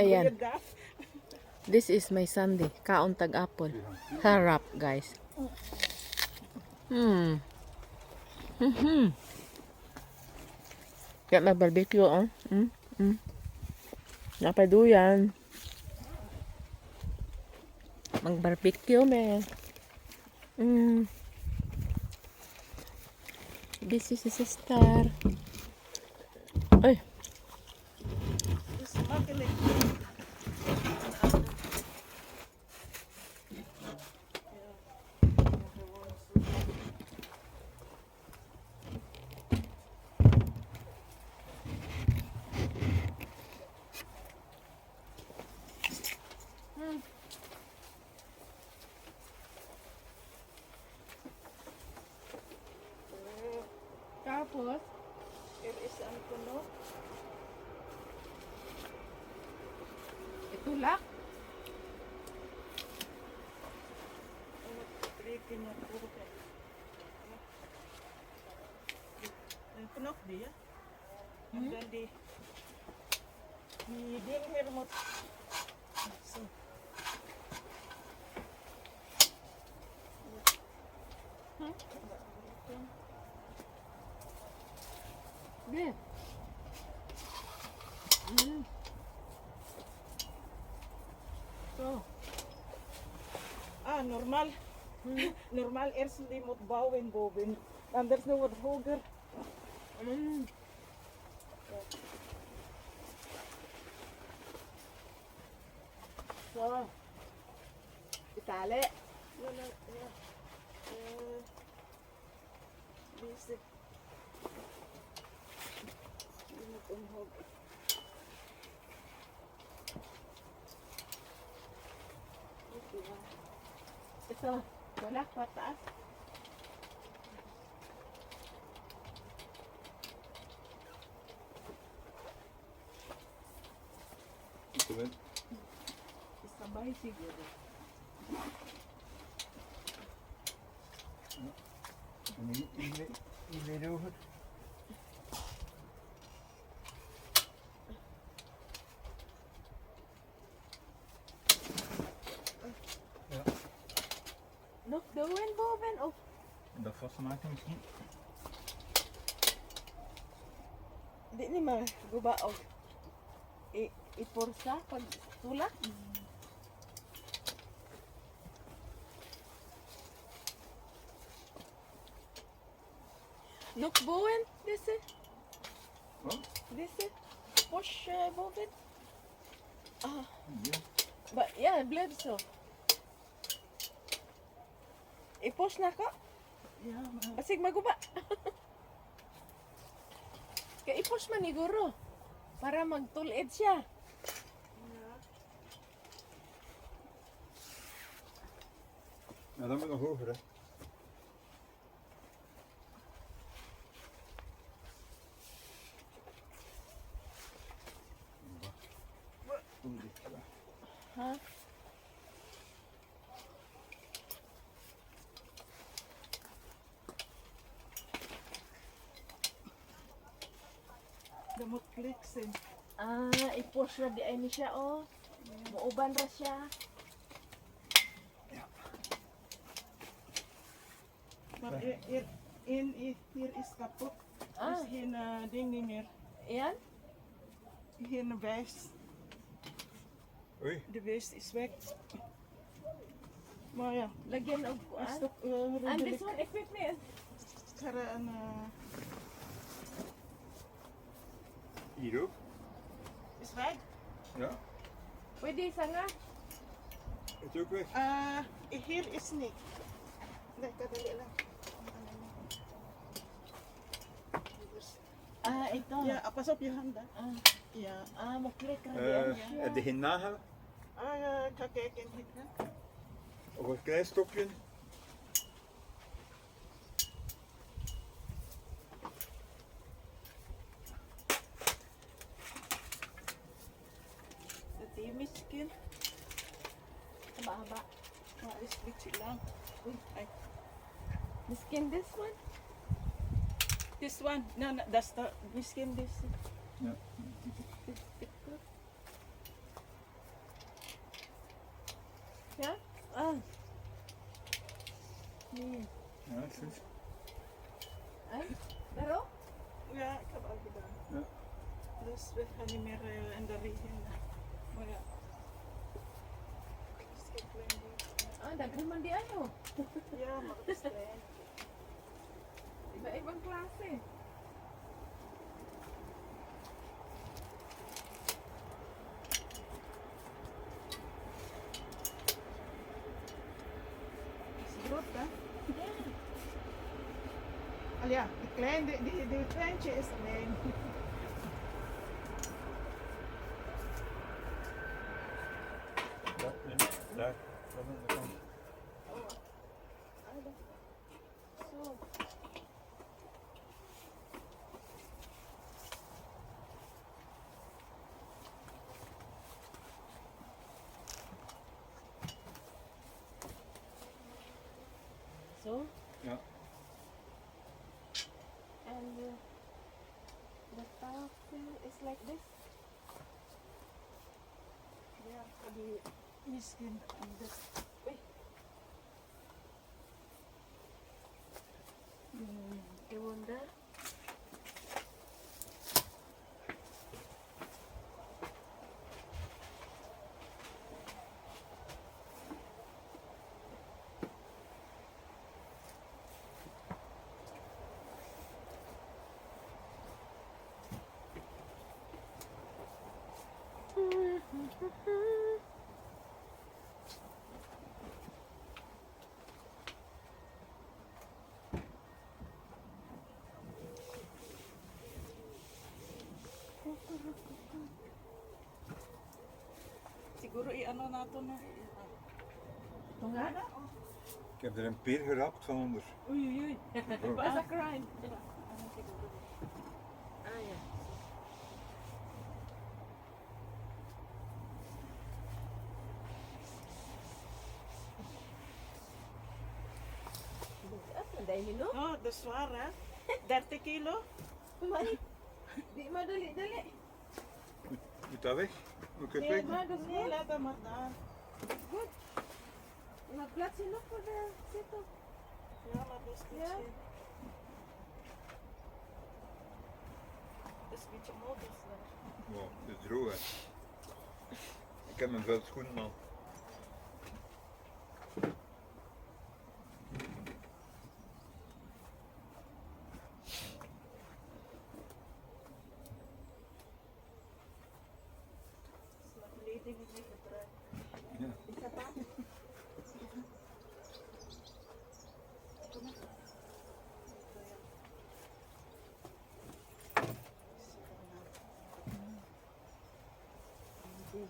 Ayan. This is my Sunday. Kaon tag apple. Harap, guys. Hmm. Hmm. Kaya may barbecue, oh. Hmm. Hmm. Napaduyan. Mag-barbecue, me. Hmm. This is a sister. Ay. Tapos, There is ang puno. Itulak. Tricky niya puro kay. Ang puno dia. And then di di ding hermot. Ah, normal. normal er hindi mot bawen boben. And there's no word hoger. mm. So, itali. Wala, yeah. Uh, basic. Limot ang hog. Okay, ah. Ito, wala pataas. Isabay siguro. Look, the wind boven. Oh, Dat vastmaken misschien? Di ni maguba og i ipursa pag tulak. Look, boven. Is, Wat? push uh, boven. Ah, Ja. but yeah, blood so. I-push na ka. Basig maguba. Kaya i-push man ni guro. Para magtulid siya. Ja, dat moet nog hoger, hè. Doe dit. ja. Ha? damot clicks and Ah, i-push ra di ay ni siya oh. Muuban ra siya. but i- i- in i- here is kapot. Ah. Is hin uh, ding ni mer. Ayan. Hin vest. Oei. The vest is weg. Maya, Lagyan og kuan. stok uh, And this rodelijk one equipment. kara an uh, Hier ook. Is weg. Ja. Pwede isa nga. Het is ook weg. Ah, uh, here is niet. Nee, kadali lang. Ah, ito. Ja, pas op je handen. Ah, Ja. ah mo-click ra di Eh, ay siya. heb je geen nagel? Ah, uh, ga kijken hier. hè. Of een klein stokje? one. No, no, that's the Miss skim This. Yeah. Yeah. Ah. Yeah. Ja, goed. En? Daarom? Ja, ik heb al gedaan. Ja. Dus we gaan niet meer uh, in de regen. Maar ja. Ah, dan kan man die aan Ja, maar. Iba-ibang klase. Het is groot, hè? Al ja, die klein, die, die, die kleintje is klein. Ja, nee, daar. Van de kant. Zo. So, Ja. and uh, the tafel is like this. Ja, die misschien anders. Oei. Siguro i-ano nato na. Ito nga. Ik heb er een peer gerapt van onder. Uy, uy, uy. Oh. Basta crime. Ano siguro. Ah, yeah. Dahil no? No, de zwaar hè. 30 kilo. Mari. Di madali, dali. Moet dat weg? Het Nee, maar dat is nee, goed. laat hem maar daar. Good. Mag-plaats je nog voor de zito. Ja, maar dat is een Ja. beetje... Dat is een beetje modus daar. Wow, het is droog hè. Ik heb mijn vuil schoenen aan.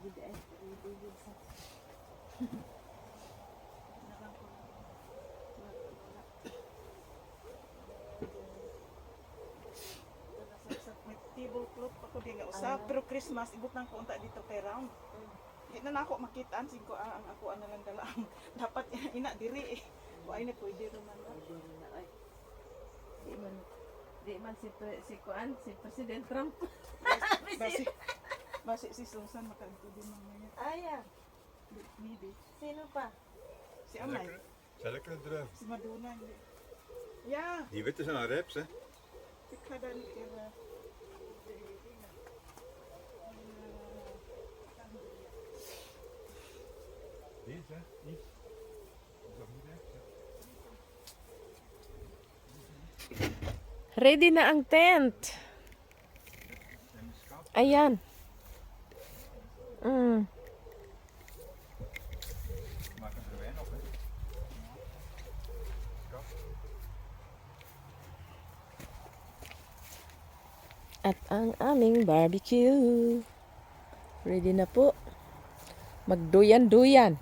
David, eh. David sa... Tablecloth pa ko di nga usab. Pero Christmas, ibot nang kunta dito kay round. Di na na ako makitaan, singko ang ang ako ano lang dala. Dapat ina diri eh. Wa ay na pwede ro man. na. Di man di man si si Kuan, si President Trump. Basi, basi si Susan makaanto din mamaya. Aya, Maybe. sino pa? Si Amay, het eruit? si Madonna. hindi. Ja, Die witte zijn aan reps hè. ik ga hè? Niet. Is dat niet rechts? hè? Ready na ang tent. Ayan. Mm. At ang aming barbecue. Ready na po. Magduyan-duyan.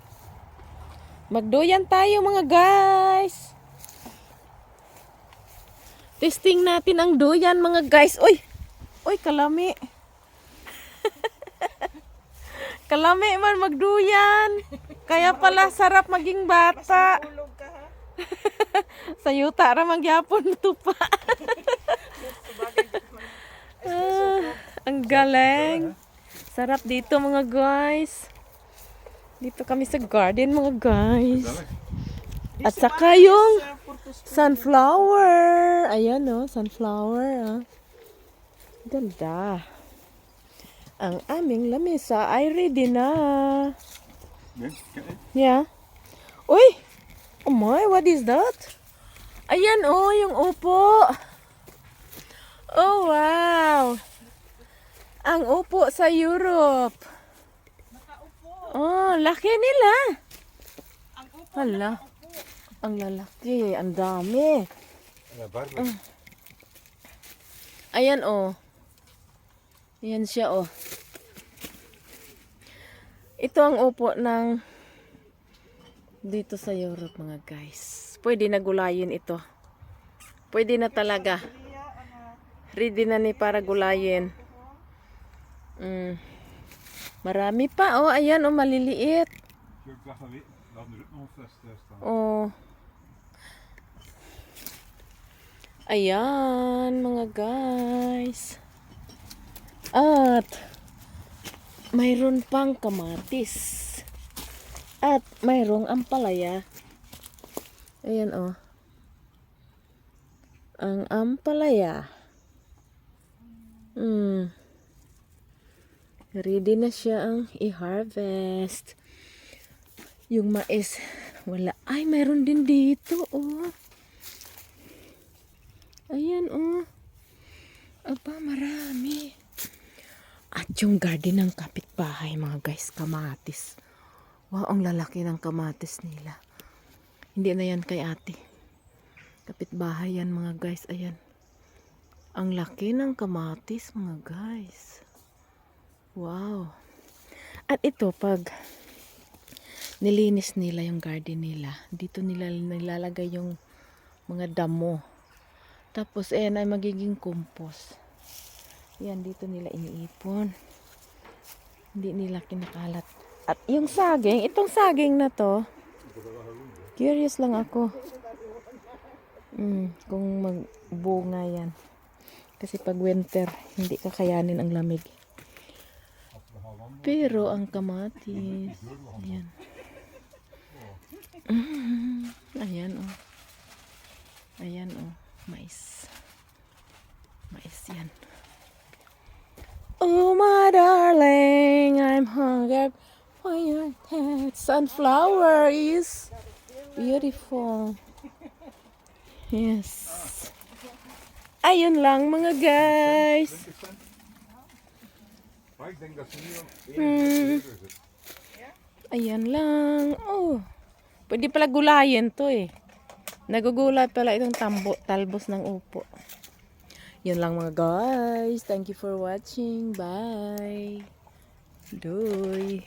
Magduyan tayo mga guys. Testing natin ang duyan mga guys. Uy! Uy, kalami. kalami man magduyan. Kaya pala sarap maging bata. Sa yuta ra magyapon tupa. Ah, ang galing. Sarap dito mga guys. Dito kami sa garden mga guys. At saka yung Sunflower. Ayan oh, sunflower ah. Ganda. Ang aming lamesa ay ready na. Yeah. Uy! Oh my, what is that? Ayan oh, yung upo. Oh wow. Ang upo sa Europe. Oh, laki nila. Ang upo, Hala. Ang lalaki, ang dami. Ayan oh. Ayan siya oh. Ito ang upo ng dito sa Europe mga guys. Pwede na gulayin ito. Pwede na talaga. Ready na ni para gulayin. Mm. Marami pa oh. Ayan oh, maliliit. Oh. Ayan, mga guys. At mayroon pang kamatis. At mayroong ampalaya. Ayan oh. Ang ampalaya. Hmm. Ready na siya ang i-harvest. Yung mais, wala. Ay, mayroon din dito, oh. Ayan, oh. Aba, marami. At yung garden ng kapitbahay, mga guys, kamatis. Wow, ang lalaki ng kamatis nila. Hindi na yan kay ate. Kapitbahay yan, mga guys. Ayan. Ang laki ng kamatis, mga guys. Wow. At ito, pag nilinis nila yung garden nila. Dito nila nilalagay yung mga damo. Tapos, ayan ay magiging compost. Yan, dito nila iniipon. Hindi nila kinakalat. At yung saging, itong saging na to, curious lang ako. Mm, kung magbunga yan. Kasi pag winter, hindi kakayanin ang lamig. Pero ang kamatis, ayan. Mm, ayan oh. Ayan oh, mais. Mais yan. Oh my darling, I'm hungry for your head. Sunflower is beautiful. Yes. Ayun lang mga guys. 20 cent. Maar ik denk dat ze nu al 21 euro zit. Ayan lang. Oh. Pwede pala gulayin to eh. Nagugulay pala itong tambo, talbos ng upo. Yun lang mga guys. Thank you for watching. Bye. Doei.